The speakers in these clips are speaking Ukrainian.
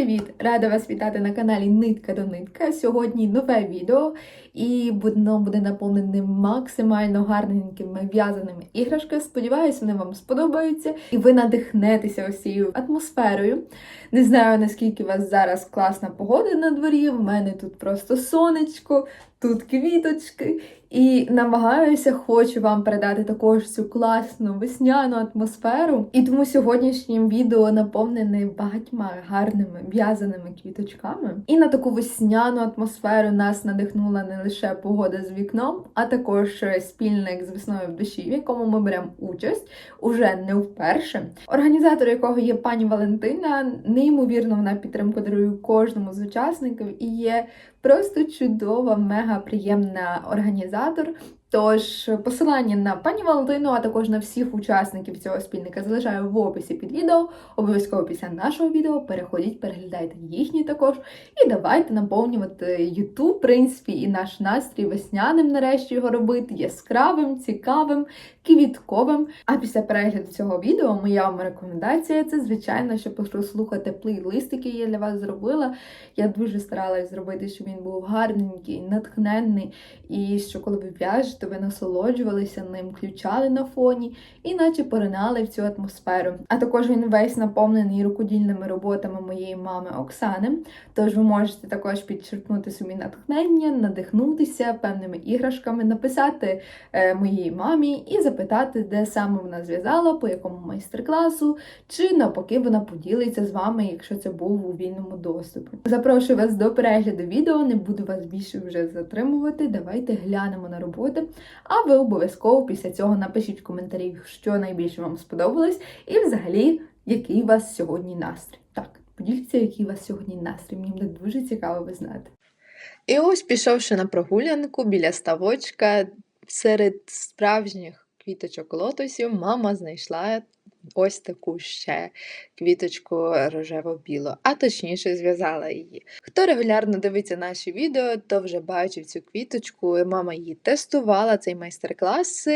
привіт! Рада вас вітати на каналі Нитка до Нитка. Сьогодні нове відео, і воно буде наповнене максимально гарненькими в'язаними іграшками. Сподіваюсь, вони вам сподобаються і ви надихнетеся ось цією атмосферою. Не знаю, наскільки у вас зараз класна погода на дворі. В мене тут просто сонечко, тут квіточки. І намагаюся, хочу вам передати також цю класну весняну атмосферу. І тому сьогоднішнім відео наповнене багатьма гарними в'язаними квіточками. І на таку весняну атмосферу нас надихнула не лише погода з вікном, а також спільник з весною в душі, в якому ми беремо участь уже не вперше. Організатор якого є пані Валентина, неймовірно вона підтримку дарує кожному з учасників і є просто чудова, мега приємна організатор. Тож посилання на пані Валентину, а також на всіх учасників цього спільника залишаю в описі під відео. Обов'язково після нашого відео переходіть, переглядайте їхні також. І давайте наповнювати YouTube, в принципі, і наш настрій весняним, нарешті його робити, яскравим, цікавим, квітковим. А після перегляду цього відео моя вам рекомендація це, звичайно, що послухати плейлист, який я для вас зробила. Я дуже старалась зробити, щоб він був гарненький, натхненний, і що коли ви в'яжете, ви насолоджувалися ним, включали на фоні і наче поринали в цю атмосферу. А також він весь наповнений рукодільними роботами моєї мами Оксани. Тож ви можете також підчерпнути собі натхнення, надихнутися певними іграшками, написати е, моїй мамі і запитати, де саме вона зв'язала, по якому майстер-класу, чи навпаки вона поділиться з вами, якщо це був у вільному доступі. Запрошую вас до перегляду відео, не буду вас більше вже затримувати. Давайте глянемо на роботи. А ви обов'язково після цього напишіть в коментарі, що найбільше вам сподобалось, і взагалі, який у вас сьогодні настрій. Так, поділіться, який у вас сьогодні настрій. Мені буде дуже цікаво ви знати. І ось, пішовши на прогулянку біля ставочка, серед справжніх квіточок лотосів, мама знайшла ось таку ще квіточку рожево-білу, а точніше зв'язала її. Хто регулярно дивиться наші відео, то вже бачив цю квіточку. Мама її тестувала, цей майстер-клас,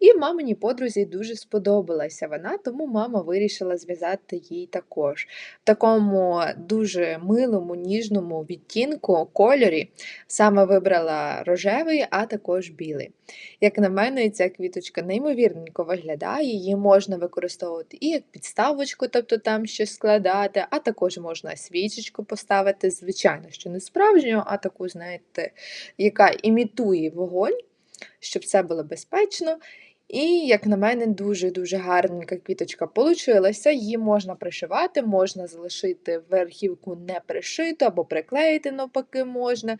і маминій подрузі дуже сподобалася вона, тому мама вирішила зв'язати їй також. В такому дуже милому, ніжному відтінку кольорі саме вибрала рожевий, а також білий. Як на мене, ця квіточка неймовірненько виглядає, її можна використовувати і як підставочку, тобто там щось складати, а також можна свічечку поставити, звичайно, що не справжню, а таку, знаєте, яка імітує вогонь, щоб це було безпечно. І, як на мене, дуже-дуже гарненька квіточка получилася. Її можна пришивати, можна залишити верхівку не пришиту або приклеїти навпаки можна.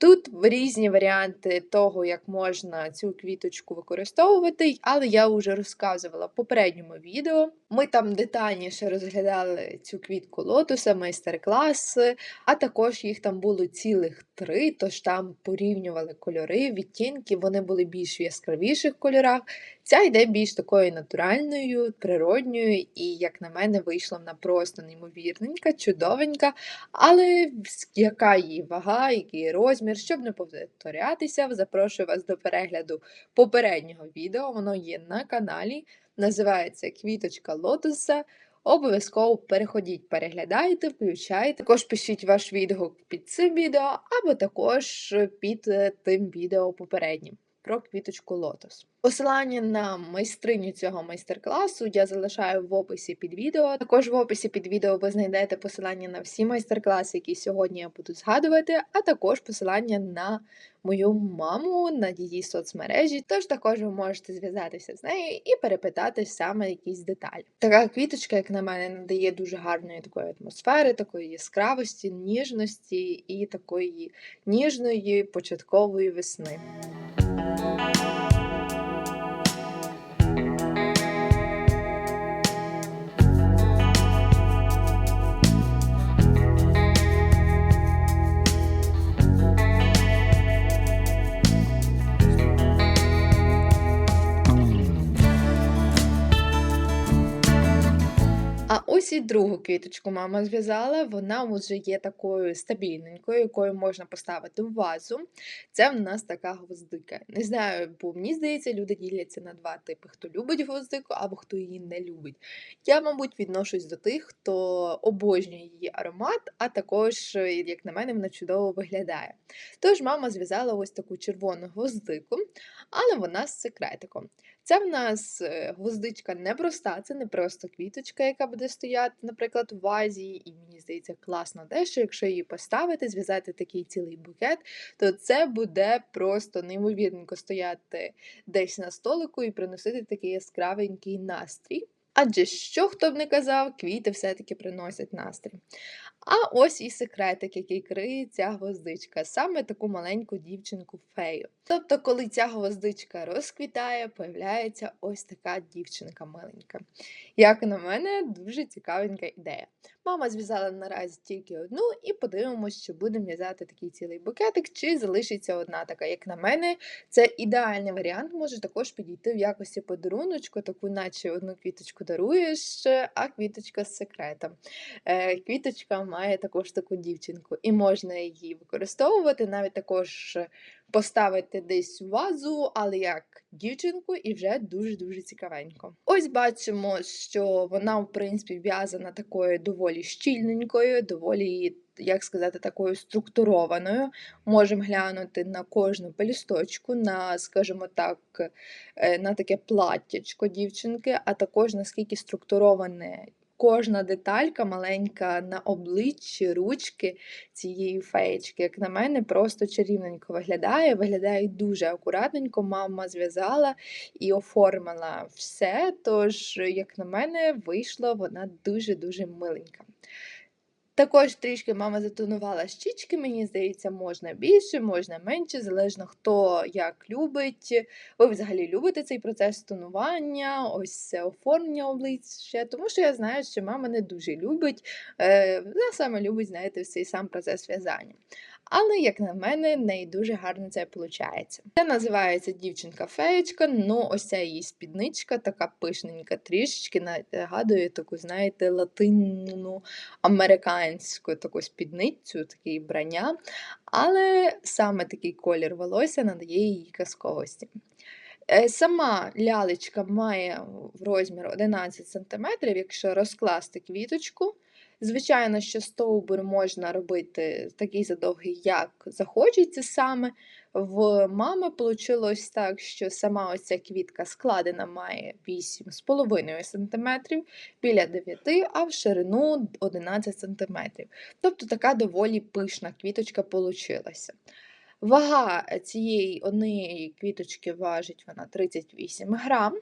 Тут різні варіанти того, як можна цю квіточку використовувати, але я вже розказувала в попередньому відео. Ми там детальніше розглядали цю квітку лотоса, майстер-класи, а також їх там було цілих три, тож там порівнювали кольори, відтінки, вони були більш в яскравіших кольорах. Ця йде більш такою натуральною, природньою, і, як на мене, вийшла вона просто неймовірненька, чудовенька, але яка її вага, який розмір, щоб не повторятися, запрошую вас до перегляду попереднього відео, воно є на каналі, називається Квіточка Лотоса. Обов'язково переходіть, переглядайте, включайте. Також пишіть ваш відгук під цим відео, або також під е, тим відео попереднім про квіточку лотос. Посилання на майстриню цього майстер-класу я залишаю в описі під відео. Також в описі під відео ви знайдете посилання на всі майстер-класи, які сьогодні я буду згадувати, а також посилання на мою маму, на її соцмережі. Тож також ви можете зв'язатися з нею і перепитати саме якісь деталі. Така квіточка, як на мене, надає дуже гарної такої атмосфери, такої яскравості, ніжності і такої ніжної початкової весни. Ось і другу квіточку мама зв'язала. Вона вже є такою стабільненькою, якою можна поставити в вазу. Це в нас така гвоздика. Не знаю, бо мені здається, люди діляться на два типи: хто любить гвоздику або хто її не любить. Я, мабуть, відношусь до тих, хто обожнює її аромат, а також, е, як на мене, вона чудово виглядає. Тож мама зв'язала ось таку червону гвоздику, але вона з секретиком. Це в нас е, гвоздичка непроста, це не просто квіточка, яка буде стояти, наприклад, в вазі, і мені здається, класно дещо, якщо її поставити, зв'язати такий цілий букет, то це буде просто неймовірненько стояти десь на столику і приносити такий яскравенький настрій. Адже що хто б не казав, квіти все-таки приносять настрій. А ось і секретик, який криє ця гвоздичка, саме таку маленьку дівчинку фею. Тобто, коли ця гвоздичка розквітає, появляється ось така дівчинка миленька. Як на мене, дуже цікавенька ідея. Мама зв'язала наразі тільки одну, і подивимось, чи будемо в'язати такий цілий букетик, чи залишиться одна така. Як на мене, це ідеальний варіант, може також підійти в якості подаруночку, таку, наче одну квіточку даруєш, а квіточка з секретом. Е, Квіточка має також таку дівчинку, і можна її використовувати, навіть також поставити десь в вазу, але як дівчинку, і вже дуже-дуже цікавенько. Ось бачимо, що вона, в принципі, в'язана такою доволі щільненькою, доволі. Як сказати, такою структурованою, можемо глянути на кожну пелісточку, на, скажімо так, е, на таке платтячко дівчинки, а також наскільки структуроване кожна деталька маленька на обличчі, ручки цієї феєчки. Як на мене, просто чарівненько виглядає. Виглядає дуже акуратненько. Мама зв'язала і оформила все. Тож, як на мене, вийшла вона дуже-дуже миленька. Також трішки мама затонувала щічки, мені здається, можна більше, можна менше, залежно хто як любить. Ви взагалі любите цей процес тонування, ось це оформлення обличчя, тому що я знаю, що мама не дуже любить, е, вона саме любить, знаєте, цей сам процес в'язання. Але, як на мене, в неї дуже гарно це виходить. Це називається дівчинка-феєчка, ну ось ця її спідничка, така пишненька, трішечки нагадує таку, знаєте, латинну американську таку спідницю, таке вбрання. Але саме такий колір волосся надає її казковості. Е, сама лялечка має розмір 11 см, якщо розкласти квіточку. Звичайно, що стовбур можна робити такий задовгий, як захочеться саме. В мами вийшло так, що сама оця квітка складена має 8,5 см, біля 9 а в ширину 11 см. Тобто така доволі пишна квіточка получилася. Вага цієї однієї квіточки важить вона 38 грам.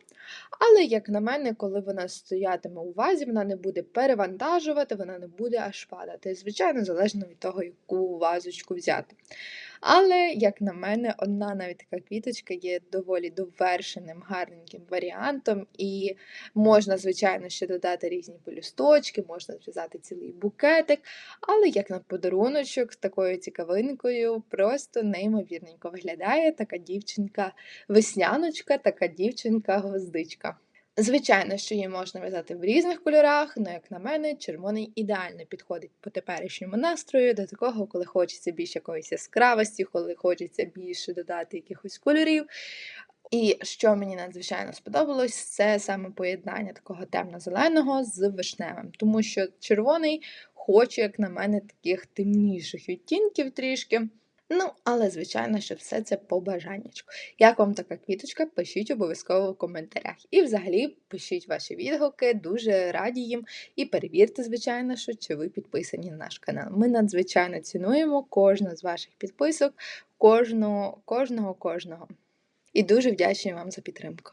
Але, як на мене, коли вона стоятиме у вазі, вона не буде перевантажувати, вона не буде аж падати. Звичайно, залежно від того, яку вазочку взяти. Але, як на мене, одна навіть така квіточка є доволі довершеним, гарненьким варіантом, і можна, звичайно, ще додати різні полюсточки, можна зв'язати цілий букетик, але як на подаруночок з такою цікавинкою, просто неймовірненько виглядає така дівчинка-весняночка, така дівчинка-гвоздичка. Звичайно, що її можна в'язати в різних кольорах, але, як на мене, червоний ідеально підходить по теперішньому настрою до такого, коли хочеться більше якоїсь яскравості, коли хочеться більше додати якихось кольорів. І що мені надзвичайно сподобалось, це саме поєднання такого темно-зеленого з вишневим, тому що червоний хоче, як на мене, таких темніших відтінків трішки. Ну, але, звичайно, що все це по бажаннячку. Як вам така квіточка, пишіть обов'язково в коментарях. І взагалі пишіть ваші відгуки, дуже раді їм. І перевірте, звичайно, що чи ви підписані на наш канал. Ми надзвичайно цінуємо кожну з ваших підписок, кожного, кожного, кожного. І дуже вдячні вам за підтримку.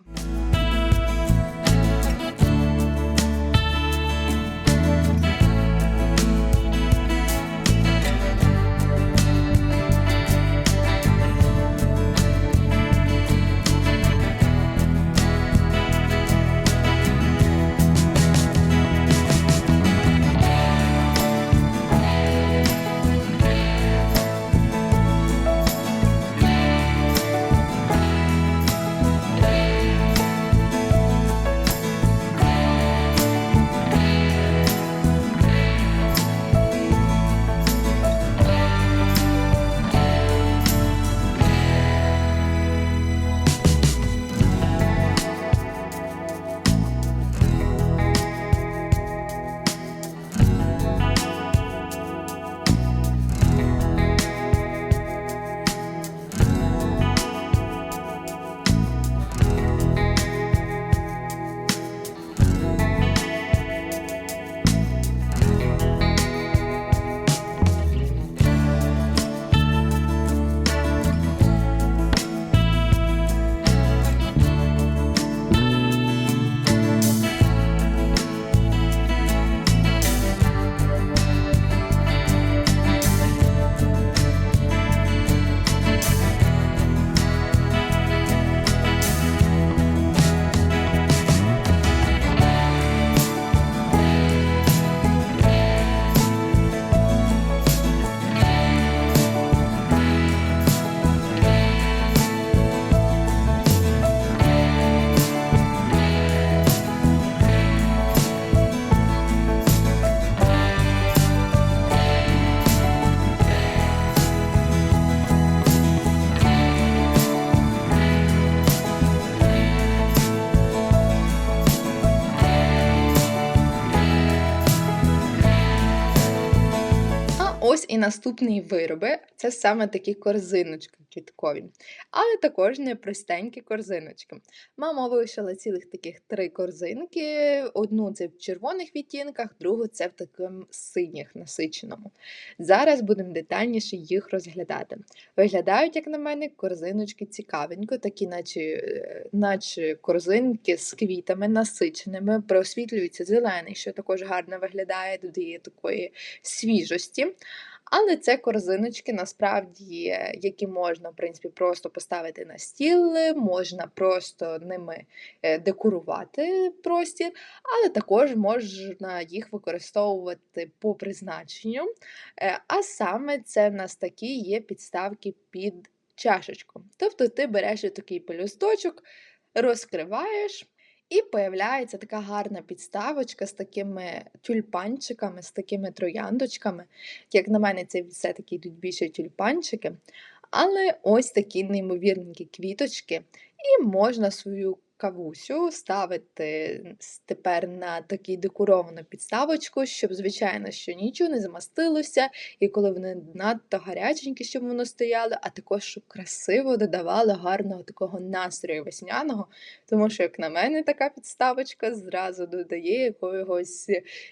І наступні вироби це саме такі корзиночки квіткові, але також не простенькі корзиночки. Мама вишила цілих таких три корзинки: одну це в червоних відтінках, другу це в такому синіх насиченому. Зараз будемо детальніше їх розглядати. Виглядають, як на мене, корзиночки цікавенько, такі, наче, е, наче корзинки з квітами насиченими, просвітлюється зелений, що також гарно виглядає, додає такої свіжості. Але це корзиночки, насправді, які можна, в принципі, просто поставити на стіл, можна просто ними е, декорувати простір, але також можна їх використовувати по призначенню. Е, А саме це в нас такі є підставки під чашечку. Тобто ти береш такий пелюсточок, розкриваєш. І появляється така гарна підставочка з такими тюльпанчиками, з такими трояндочками. Як на мене, це все-таки йдуть більше тюльпанчики. Але ось такі неймовірненькі квіточки. І можна свою кавусю ставити тепер на таку декоровану підставочку, щоб, звичайно, що нічого не замастилося, і коли вони надто гаряченькі, щоб воно стояло, а також щоб красиво додавали гарного такого настрою весняного. Тому що, як на мене, така підставочка зразу додає якогось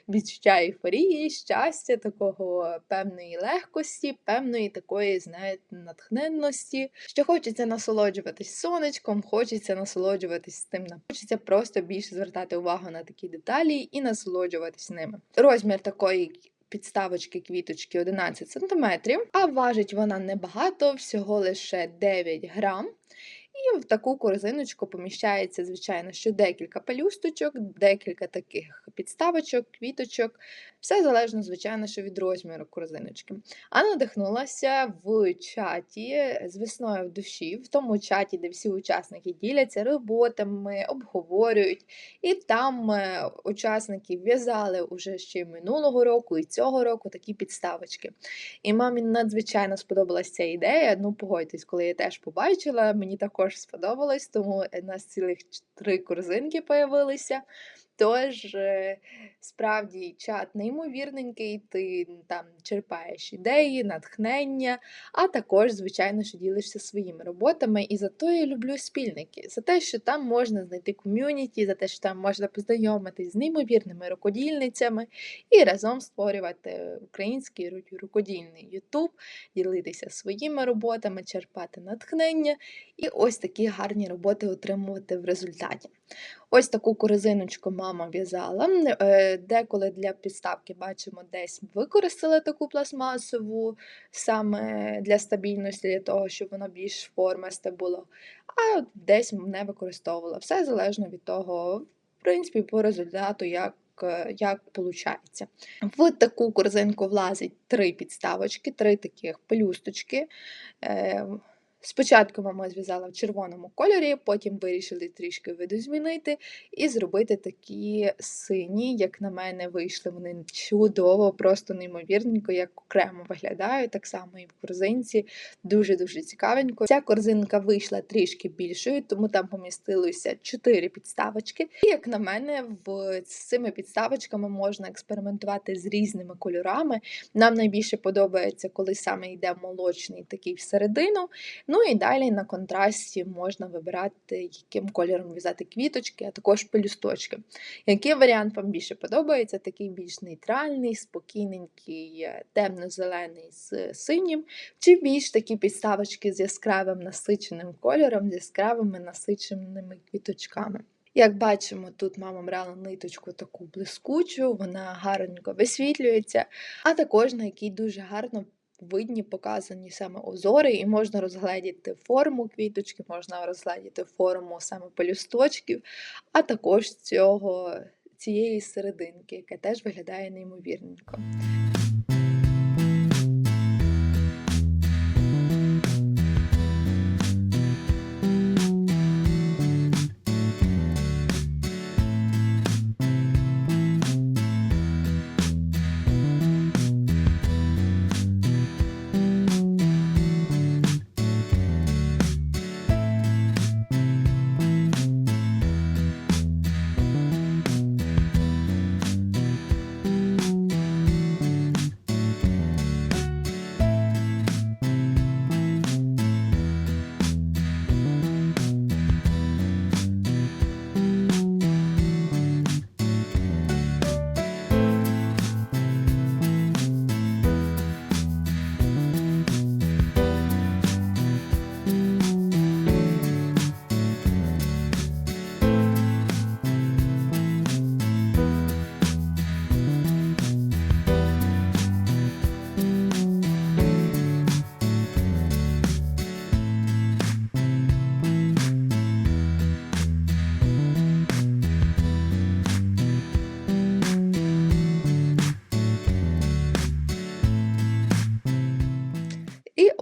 відчуття ейфорії, щастя, такого певної легкості, певної такої, знаєте, натхненності, що хочеться насолоджуватись сонечком, хочеться насолоджуватись тим, хочеться просто більше звертати увагу на такі деталі і насолоджуватись ними. Розмір такої підставочки квіточки 11 см, а важить вона небагато, всього лише 9 грам. І в таку корзиночку поміщається, звичайно, що декілька пелюсточок, декілька таких підставочок, квіточок. Все залежно, звичайно, що від розміру корзиночки. А надихнулася в чаті з весною в душі, в тому чаті, де всі учасники діляться роботами, обговорюють. І там е, учасники в'язали уже ще минулого року і цього року такі підставочки. І мамі надзвичайно сподобалася ця ідея. Ну, погодьтесь, коли я теж побачила, мені також сподобалось, тому у нас цілих три корзинки появилися. Тож, е, справді, чат неймовірненький, ти там черпаєш ідеї, натхнення, а також, звичайно, що ділишся своїми роботами. І за то я люблю спільники, за те, що там можна знайти ком'юніті, за те, що там можна познайомитись з неймовірними рукодільницями і разом створювати український рукодільний Ютуб, ділитися своїми роботами, черпати натхнення і ось такі гарні роботи отримувати в результаті. Ось таку корзиночку мама в'язала. Е, Деколи для підставки бачимо, десь використала таку пластмасову саме для стабільності, для того, щоб воно більш формасте було, а десь не використовувала. Все залежно від того, в принципі, по результату, як. е, Як виходить. В таку корзинку влазить три підставочки, три таких пелюсточки. Спочатку мама зв'язала в червоному кольорі, потім вирішили трішки видозмінити і зробити такі сині, як на мене, вийшли вони чудово, просто неймовірненько, як окремо виглядають, так само і в корзинці. Дуже-дуже цікавенько. Ця корзинка вийшла трішки більшою, тому там помістилося 4 підставочки. І як на мене, в цими підставочками можна експериментувати з різними кольорами. Нам найбільше подобається, коли саме йде молочний такий всередину. Ну і далі на контрасті можна вибирати, яким кольором в'язати квіточки, а також пелюсточки. Який варіант вам більше подобається? Такий більш нейтральний, спокійненький, е, темно-зелений з синім, чи більш такі підставочки з яскравим насиченим кольором, з яскравими насиченими квіточками. Як бачимо, тут мама брала ниточку таку блискучу, вона гарненько висвітлюється, а також на якій дуже гарно видні показані саме озори, і можна розгледіти форму квіточки, можна розгледіти форму саме пелюсточків, а також цього, цієї серединки, яка теж виглядає неймовірненько.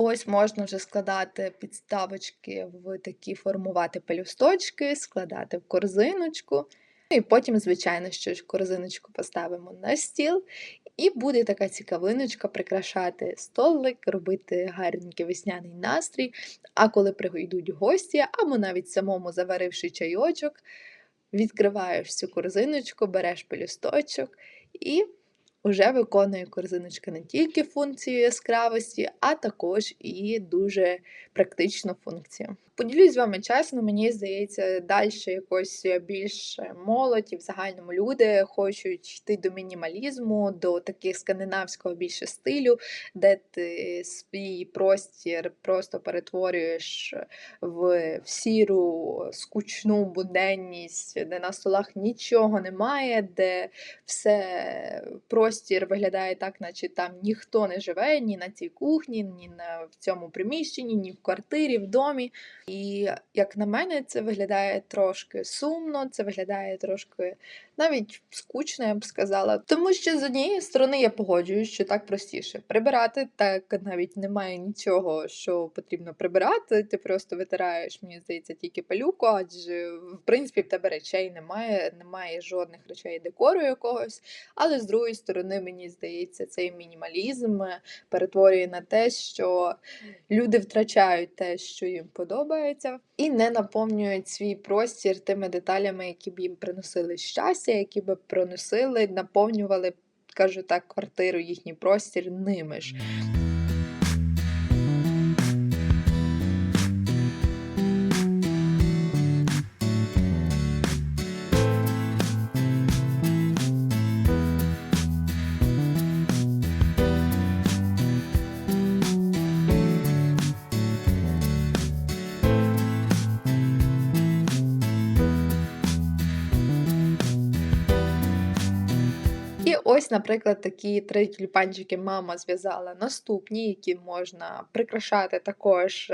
Ось можна вже складати підставочки в такі формувати пелюсточки, складати в корзиночку. Ну і потім, звичайно, що ж корзиночку поставимо на стіл, і буде така цікавиночка прикрашати столик, робити гарненький весняний настрій. А коли прийдуть гості, або навіть самому заваривши чайочок, відкриваєш цю корзиночку, береш пелюсточок і вже виконує корзиночка не тільки функцію яскравості, а також і дуже практичну функцію. Поділюсь з вами чесно, мені здається, далі якось більш молодь і в загальному люди хочуть йти до мінімалізму, до таких скандинавського більше стилю, де ти свій простір просто перетворюєш в, сіру, скучну буденність, де на столах нічого немає, де все простір виглядає так, наче там ніхто не живе ні на цій кухні, ні на в цьому приміщенні, ні в квартирі, в домі. І як на мене, це виглядає трошки сумно, це виглядає трошки навіть скучно, я б сказала. Тому що з однієї сторони я погоджуюсь, що так простіше прибирати, так навіть немає нічого, що потрібно прибирати. Ти просто витираєш, мені здається, тільки пилюку, адже в принципі в тебе речей немає, немає жодних речей декору якогось. Але з другої сторони, мені здається, цей мінімалізм перетворює на те, що люди втрачають те, що їм подобається, і не наповнюють свій простір тими деталями, які б їм приносили щастя, які б приносили, наповнювали, кажу так, квартиру, їхній простір ними ж. Ось, наприклад, такі три тюльпанчики мама зв'язала наступні, які можна прикрашати також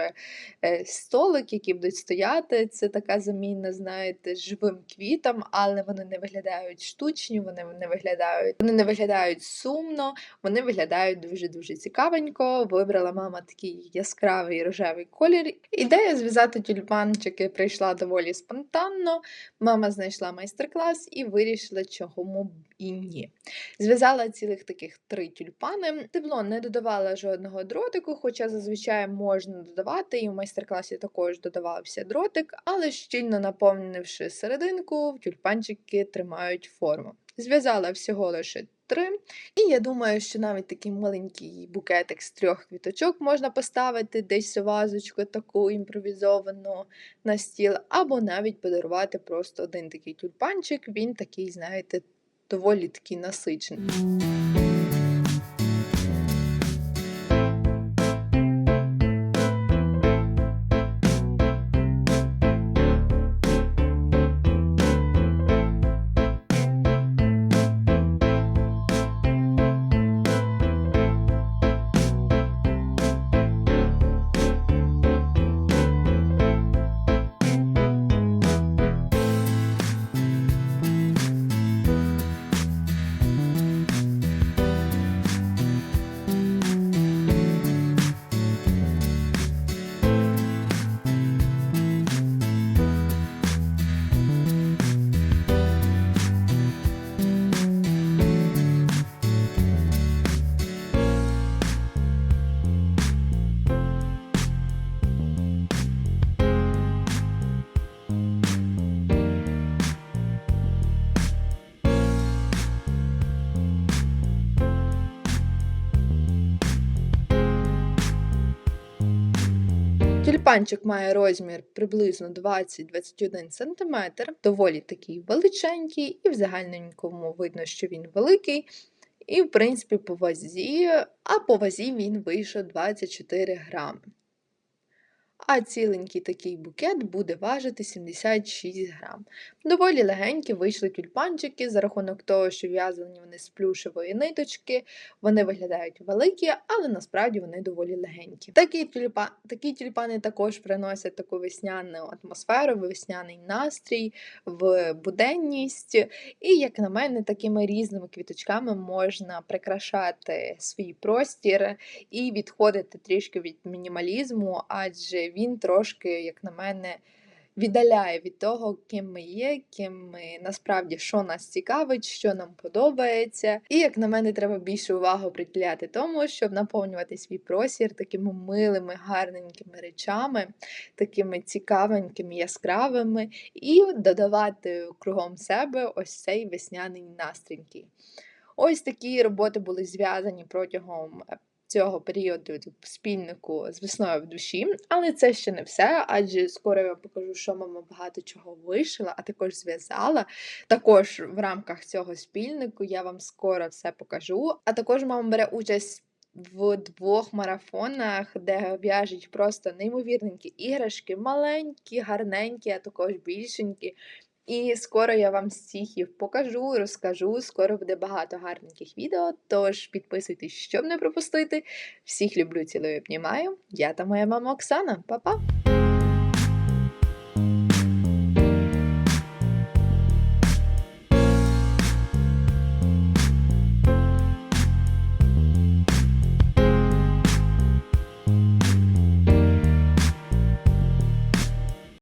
е, столик, які будуть стояти. Це така заміна, знаєте, живим квітам, але вони не виглядають штучні, вони не виглядають, вони не виглядають сумно, вони виглядають дуже-дуже цікавенько. Вибрала мама такий яскравий рожевий колір. Ідея зв'язати тюльпанчики прийшла доволі спонтанно. Мама знайшла майстер-клас і вирішила, чому б і ні. Зв'язала цілих таких три тюльпани. Тебло не додавала жодного дротику, хоча зазвичай можна додавати, і в майстер-класі також додавався дротик, але щільно наповнивши серединку, тюльпанчики тримають форму. Зв'язала всього лише три. І я думаю, що навіть такий маленький букетик з трьох квіточок можна поставити десь у вазочку таку імпровізовану на стіл, або навіть подарувати просто один такий тюльпанчик. Він такий, знаєте, доволі такий насичений. Тюльпанчик має розмір приблизно 20-21 см, доволі такий величенький, і в загальненькому видно, що він великий. І, в принципі, по вазі, а по вазі він вийшов 24 грами. А ціленький такий букет буде важити 76 грам. Доволі легенькі вийшли тюльпанчики за рахунок того, що в'язані вони з плюшевої ниточки. Вони виглядають великі, але насправді вони доволі легенькі. Такі, тюльпа... Такі тюльпани також приносять таку весняну атмосферу, весняний настрій, в буденність. І, як на мене, такими різними квіточками можна прикрашати свій простір і відходити трішки від мінімалізму, адже він трошки, як на мене, віддаляє від того, ким ми є, ким ми насправді що нас цікавить, що нам подобається. І як на мене, треба більше уваги приділяти тому, щоб наповнювати свій простір такими милими, гарненькими речами, такими цікавенькими, яскравими, і додавати кругом себе ось цей весняний настрій. Ось такі роботи були зв'язані протягом цього періоду спільнику з весною в душі, але це ще не все, адже скоро я покажу, що мама багато чого вишила, а також зв'язала. Також в рамках цього спільнику я вам скоро все покажу. А також мама бере участь. В двох марафонах, де в'яжуть просто неймовірненькі іграшки, маленькі, гарненькі, а також більшенькі. І скоро я вам всіх їх покажу, розкажу. Скоро буде багато гарненьких відео. Тож підписуйтесь, щоб не пропустити. Всіх люблю, цілую, обнімаю. Я та моя мама Оксана. Па-па!